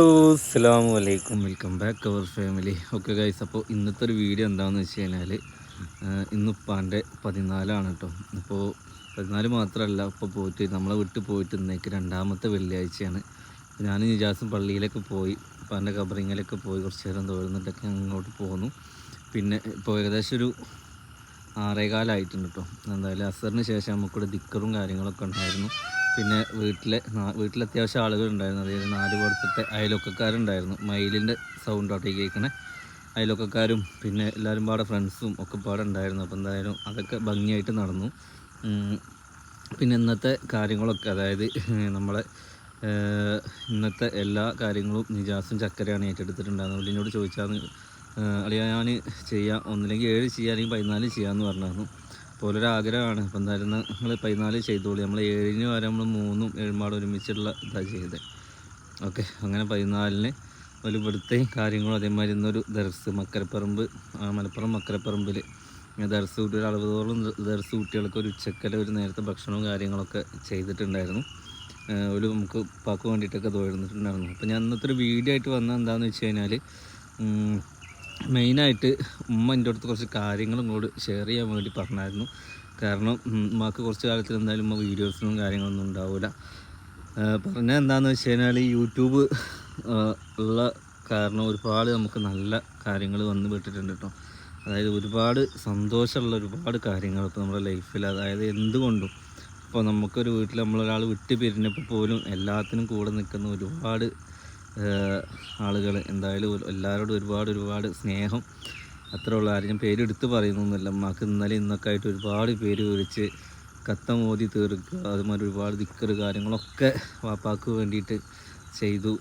അസ്സാം വലൈക്കും welcome back our family. Okay guys അപ്പോൾ ഇന്നത്തെ ഒരു വീഡിയോ എന്താണെന്ന് വെച്ച് കഴിഞ്ഞാൽ ഇന്ന് ഉപ്പാന്റെ പതിനാലാണ് കേട്ടോ അപ്പോൾ പതിനാല് മാത്രമല്ല ഇപ്പോൾ പോയിട്ട് നമ്മളെ വിട്ട് പോയിട്ട് ഇന്നേക്ക് രണ്ടാമത്തെ വെള്ളിയാഴ്ചയാണ്. ഞാൻ നിജാസും പള്ളിയിലൊക്കെ പോയി ഉപ്പാന്റെ കബറിങ്ങിലൊക്കെ പോയി കുറച്ച് നേരം തോഴുന്നിട്ടൊക്കെ അങ്ങോട്ട് പോന്നു. പിന്നെ ഇപ്പോൾ ഏകദേശം ഒരു ആറേകാലായിട്ടുണ്ട് കേട്ടോ എന്തായാലും അസറിന് ശേഷം നമുക്കിവിടെ ദിക്കറും കാര്യങ്ങളൊക്കെ ഉണ്ടായിരുന്നു. പിന്നെ വീട്ടിലെ വീട്ടിൽ അത്യാവശ്യം ആളുകൾ ഉണ്ടായിരുന്നു അതായത് നാല് പുറത്തത്തെ അയലൊക്കക്കാരുണ്ടായിരുന്നു മയിലിന്റെ സൗണ്ട് ആട്ടെ കേൾക്കണേ. അയലൊക്കക്കാരും പിന്നെ എല്ലാവരും പാടെ ഫ്രണ്ട്സും ഒക്കെ പാടെ ഉണ്ടായിരുന്നു. അപ്പോൾ എന്തായാലും അതൊക്കെ ഭംഗിയായിട്ട് നടന്നു. പിന്നെ ഇന്നത്തെ കാര്യങ്ങളൊക്കെ അതായത് നമ്മളെ ഇന്നത്തെ എല്ലാ കാര്യങ്ങളും നിജാസും ചക്കരയാണ് ഏറ്റെടുത്തിട്ടുണ്ടായിരുന്നത്. ഉള്ളിനോട് ചോദിച്ചാൽ അളിയാ ഞാൻ ചെയ്യാം. ഒന്നില്ലെങ്കിൽ ഏഴ് ചെയ്യാം അല്ലെങ്കിൽ പതിനാല് ചെയ്യാമെന്ന് പറഞ്ഞായിരുന്നു. ഒരു ആഗ്രഹമാണ് അപ്പോൾ എന്തായാലും നിങ്ങൾ പതിനാല് ചെയ്തോളൂ. നമ്മൾ ഏഴിന് വരെ നമ്മൾ മൂന്നും ഏഴുമാട് ഒരുമിച്ചുള്ള ഇതാണ് ചെയ്തത് ഓക്കെ അങ്ങനെ പതിനാലിന് ഒരു ഇവിടുത്തെ കാര്യങ്ങളും അതേമാതിരി ഇന്നൊരു ദർസ് മക്കരപ്പറമ്പ് മലപ്പുറം മക്കരപ്പറമ്പിൽ ദർസ് കുട്ടി ഒരു അറുപതോളം ദർസ് കുട്ടികൾക്ക് ഒരു ഉച്ചക്കല ഒരു നേരത്തെ ഭക്ഷണവും കാര്യങ്ങളൊക്കെ ചെയ്തിട്ടുണ്ടായിരുന്നു. ഒരു നമുക്ക് ഉപ്പാക്ക് വേണ്ടിയിട്ടൊക്കെ തോന്നിട്ടുണ്ടായിരുന്നു. അപ്പോൾ ഞാൻ ഇന്നത്തെ ഒരു വീഡിയോ ആയിട്ട് വന്നത് എന്താണെന്ന് വെച്ച് കഴിഞ്ഞാൽ മെയിനായിട്ട് ഉമ്മ എന്റെ അടുത്ത് കുറച്ച് കാര്യങ്ങൾ ഇങ്ങോട്ട് ഷെയർ ചെയ്യാൻ വേണ്ടി പറഞ്ഞായിരുന്നു. കാരണം ഉമ്മക്ക് കുറച്ച് കാലത്തിൽ എന്തായാലും ഉമ്മ വീഡിയോസൊന്നും കാര്യങ്ങളൊന്നും ഉണ്ടാവില്ല പറഞ്ഞാൽ എന്താണെന്ന് വെച്ച് കഴിഞ്ഞാൽ ഈ യൂട്യൂബ് ഉള്ള കാരണം ഒരുപാട് നമുക്ക് നല്ല കാര്യങ്ങൾ വന്ന് വിട്ടിട്ടുണ്ട് കേട്ടോ അതായത് ഒരുപാട് സന്തോഷമുള്ള ഒരുപാട് കാര്യങ്ങൾ ഇപ്പോൾ നമ്മുടെ ലൈഫിൽ അതായത് എന്തുകൊണ്ടും ഇപ്പോൾ നമുക്കൊരു വീട്ടിൽ നമ്മളൊരാൾ വിട്ട് പിരിഞ്ഞപ്പോൾ പോലും എല്ലാത്തിനും കൂടെ നിൽക്കുന്ന ഒരുപാട് ആളുകൾ എന്തായാലും എല്ലാവരോടും ഒരുപാട് ഒരുപാട് സ്നേഹം. അത്ര ഉള്ള ആരും ഞാൻ പേരെടുത്ത് പറയുന്നൊന്നുമില്ല. അമ്മയ്ക്ക് ഇന്നലെ ഇന്നൊക്കെ ആയിട്ട് ഒരുപാട് പേര് വിളിച്ച് കത്ത മോദി തീർക്കുക അതുമാതിരി ഒരുപാട് ദിക്കറ് കാര്യങ്ങളൊക്കെ വാപ്പാക്ക് വേണ്ടിയിട്ട് ചെയ്തു.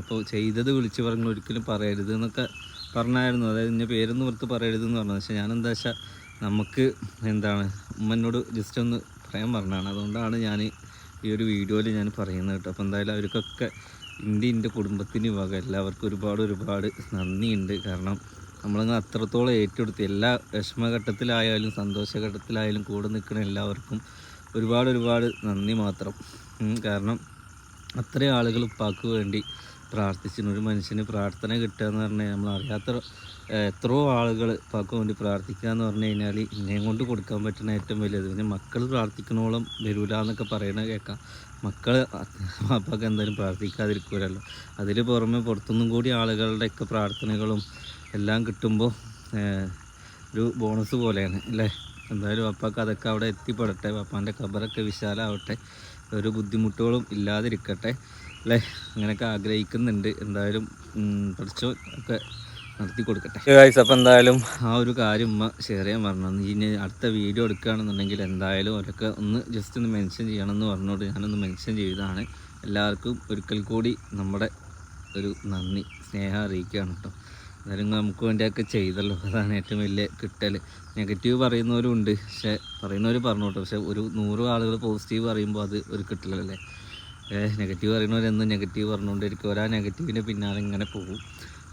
അപ്പോൾ ചെയ്തത് വിളിച്ച് പറഞ്ഞു ഒരിക്കലും പറയരുത് എന്നൊക്കെ പറഞ്ഞായിരുന്നു. അതായത് ഇന്ന പേരൊന്നും പുറത്ത് പറയരുതെന്ന് പറഞ്ഞു പക്ഷേ ഞാൻ എന്താ വെച്ചാൽ നമുക്ക് എന്താണ് ഉമ്മനോട് ജസ്റ്റ് ഒന്ന് പറയാൻ പറഞ്ഞതാണ്. അതുകൊണ്ടാണ് ഞാൻ ഈ ഒരു വീഡിയോയിൽ ഞാൻ പറയുന്നത് കേട്ടോ. അപ്പോൾ എന്തായാലും അവർക്കൊക്കെ എന്റെ എന്റെ കുടുംബത്തിന് വക എല്ലാവർക്കും ഒരുപാട് ഒരുപാട് നന്ദിയുണ്ട്. കാരണം നമ്മളങ്ങ് അത്രത്തോളം ഏറ്റെടുത്ത് എല്ലാ വിഷമഘട്ടത്തിലായാലും സന്തോഷഘട്ടത്തിലായാലും കൂടെ നിൽക്കുന്ന എല്ലാവർക്കും ഒരുപാട് ഒരുപാട് നന്ദി മാത്രം. കാരണം അത്രയും ആളുകൾ ഉപ്പാക്ക് വേണ്ടി പ്രാർത്ഥിച്ചിരുന്നു. ഒരു മനുഷ്യന് പ്രാർത്ഥന കിട്ടുക എന്ന് പറഞ്ഞാൽ നമ്മൾ അറിയാത്ത എത്രയോ ആളുകൾ പാക്ക് വേണ്ടി പ്രാർത്ഥിക്കുക എന്ന് പറഞ്ഞു കഴിഞ്ഞാൽ ഇന്നേം കൊണ്ട് കൊടുക്കാൻ പറ്റുന്ന ഏറ്റവും വലിയത്. പിന്നെ മക്കൾ പ്രാർത്ഥിക്കണോളം വരൂല എന്നൊക്കെ പറയണത് കേൾക്കാം മക്കൾ പാപ്പാക്ക് എന്തായാലും പ്രാർത്ഥിക്കാതിരിക്കൂലല്ലോ. അതിൽ പുറമെ പുറത്തുനിന്നും കൂടി ആളുകളുടെയൊക്കെ പ്രാർത്ഥനകളും എല്ലാം കിട്ടുമ്പോൾ ഒരു ബോണസ് പോലെയാണ് അല്ലേ? എന്തായാലും അപ്പാക്ക് അതൊക്കെ അവിടെ എത്തിപ്പെടട്ടെ. പപ്പാന്റെ ഖബറൊക്കെ വിശാലാവട്ടെ. ഒരു ബുദ്ധിമുട്ടുകളും ഇല്ലാതിരിക്കട്ടെ. അല്ലേ അങ്ങനെയൊക്കെ ആഗ്രഹിക്കുന്നുണ്ട്. എന്തായാലും പഠിച്ചോ ഒക്കെ നടത്തി കൊടുക്കട്ടെ. ഗൈസ് അപ്പോൾ എന്തായാലും ആ ഒരു കാര്യം ഉമ്മ ഷെയർ ചെയ്യാൻ പറഞ്ഞു. ഇനി അടുത്ത വീഡിയോ എടുക്കുകയാണെന്നുണ്ടെങ്കിൽ എന്തായാലും അവരൊക്കെ ഒന്ന് ജസ്റ്റ് ഒന്ന് മെൻഷൻ ചെയ്യണമെന്ന് പറഞ്ഞോട്ട് ഞാനൊന്ന് മെൻഷൻ ചെയ്തതാണ്. എല്ലാവർക്കും ഒരിക്കൽ കൂടി നമ്മുടെ ഒരു നന്ദി സ്നേഹം അറിയിക്കുകയാണ് കേട്ടോ എന്തായാലും നമുക്ക് വേണ്ടിയൊക്കെ ചെയ്തല്ലോ. അതാണ് ഏറ്റവും വലിയ കിട്ടൽ നെഗറ്റീവ് പറയുന്നവരും ഉണ്ട്. പക്ഷേ പറയുന്നവർ പറഞ്ഞു കേട്ടോ പക്ഷേ ഒരു നൂറ് ആളുകൾ പോസിറ്റീവ് പറയുമ്പോൾ അത് ഒരു കിട്ടലല്ലേ? നെഗറ്റീവ് പറയുന്നവരെന്നും നെഗറ്റീവ് പറഞ്ഞുകൊണ്ടിരിക്കും. ഒരാ നെഗറ്റീവിന്റെ പിന്നാലെ ഇങ്ങനെ പോകും.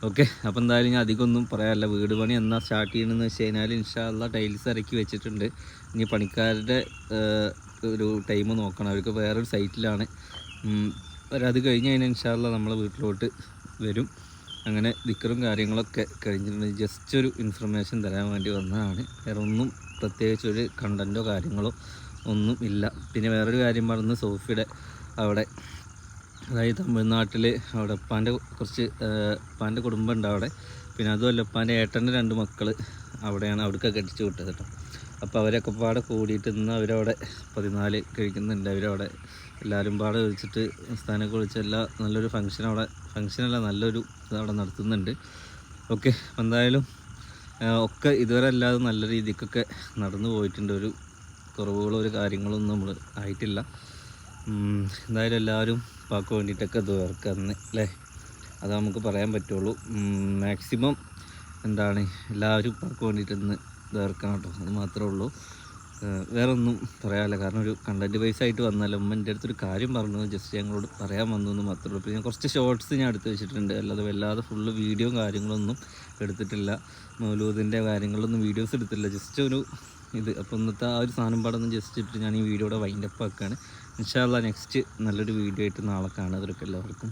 ഓക്കെ അപ്പോൾ എന്തായാലും ഞാൻ അധികമൊന്നും പറയാനല്ല വീട് പണി എന്നാ സ്റ്റാർട്ട് ചെയ്യണമെന്ന് വെച്ച് കഴിഞ്ഞാൽ ഇൻഷാല്ല ടൈൽസ് ഇറക്കി വെച്ചിട്ടുണ്ട്. ഇനി പണിക്കാരുടെ ഒരു ടൈം നോക്കണം. അവർക്ക് വേറൊരു സൈറ്റിലാണ് അത് കഴിഞ്ഞ് കഴിഞ്ഞാൽ ഇൻഷാല്ല നമ്മളെ വീട്ടിലോട്ട് വരും. അങ്ങനെ ദിക്കറും കാര്യങ്ങളൊക്കെ കഴിഞ്ഞിട്ടുണ്ട്. ജസ്റ്റ് ഒരു ഇൻഫർമേഷൻ തരാൻ വേണ്ടി വന്നതാണ്. വേറെ ഒന്നും പ്രത്യേകിച്ച് ഒരു കണ്ടന്റോ കാര്യങ്ങളോ ഒന്നും ഇല്ല. പിന്നെ വേറൊരു കാര്യം പറഞ്ഞ് സോഫിയുടെ അവിടെ. അതായത് തമിഴ്നാട്ടിൽ അവിടെ ഉപ്പാന്റെ കുറച്ച് ഉപ്പാന്റെ കുടുംബം ഉണ്ട് അവിടെ. പിന്നെ അതുമല്ല ഉപ്പാന്റെ ഏട്ടന്റെ രണ്ട് മക്കൾ അവിടെയാണ് അവിടേക്കൊക്കെ അടിച്ചു വിട്ടത് കേട്ടോ. അപ്പോൾ അവരൊക്കെ പാടെ കൂടിയിട്ട് നിന്ന് അവരവിടെ പതിനാല് കഴിക്കുന്നുണ്ട്. അവരവിടെ എല്ലാവരും പാടെ വിളിച്ചിട്ട് സ്ഥാനമൊക്കെ വിളിച്ച് എല്ലാ നല്ലൊരു ഫങ്ഷൻ അവിടെ ഫങ്ഷനല്ല നല്ലൊരു ഇത് അവിടെ നടത്തുന്നുണ്ട്. ഓക്കെ എന്തായാലും ഒക്കെ ഇതുവരെ അല്ലാതെ നല്ല രീതിക്കൊക്കെ നടന്നു പോയിട്ടുണ്ട്. ഒരു കുറവുകളോ ഒരു കാര്യങ്ങളൊന്നും നമ്മൾ ആയിട്ടില്ല. എന്തായാലും എല്ലാവരും പാക്ക് വേണ്ടിയിട്ടൊക്കെ തീർക്കന്ന് അല്ലേ? അത് നമുക്ക് പറയാൻ പറ്റുള്ളൂ. മാക്സിമം എന്താണ് എല്ലാവരും പാക്ക് വേണ്ടിയിട്ടൊന്ന് തീർക്കണം കേട്ടോ. അത് മാത്രമേ ഉള്ളൂ. വേറെ ഒന്നും പറയാനില്ല. കാരണം ഒരു കണ്ടന്റ് വൈസ് ആയിട്ട് വന്നാലും ഉമ്മന്റെ അടുത്തൊരു കാര്യം പറഞ്ഞു. ജസ്റ്റ് ഞങ്ങളോട് പറയാൻ വന്നു എന്ന് മാത്രമേ ഉള്ളൂ. പിന്നെ കുറച്ച് ഷോർട്സ് ഞാൻ എടുത്ത് വെച്ചിട്ടുണ്ട്. അല്ലാതെ വല്ലാതെ ഫുള്ള് വീഡിയോയും കാര്യങ്ങളൊന്നും എടുത്തിട്ടില്ല. മൗലൂദിന്റെ കാര്യങ്ങളൊന്നും വീഡിയോസ് എടുത്തിട്ടില്ല. ജസ്റ്റ് ഒരു ഇത്. അപ്പോൾ ഇന്നത്തെ ആ ഒരു സാധനം പാടൊന്ന് ജസ്റ്റ് ഇട്ടിട്ട് ഞാൻ ഈ വീഡിയോയുടെ വൈൻഡപ്പ് ആക്കുകയാണ് ഇൻഷാല്ല നെക്സ്റ്റ് നല്ലൊരു വീഡിയോ ആയിട്ട് നാളെ കാണാതിരിക്കും എല്ലാവർക്കും.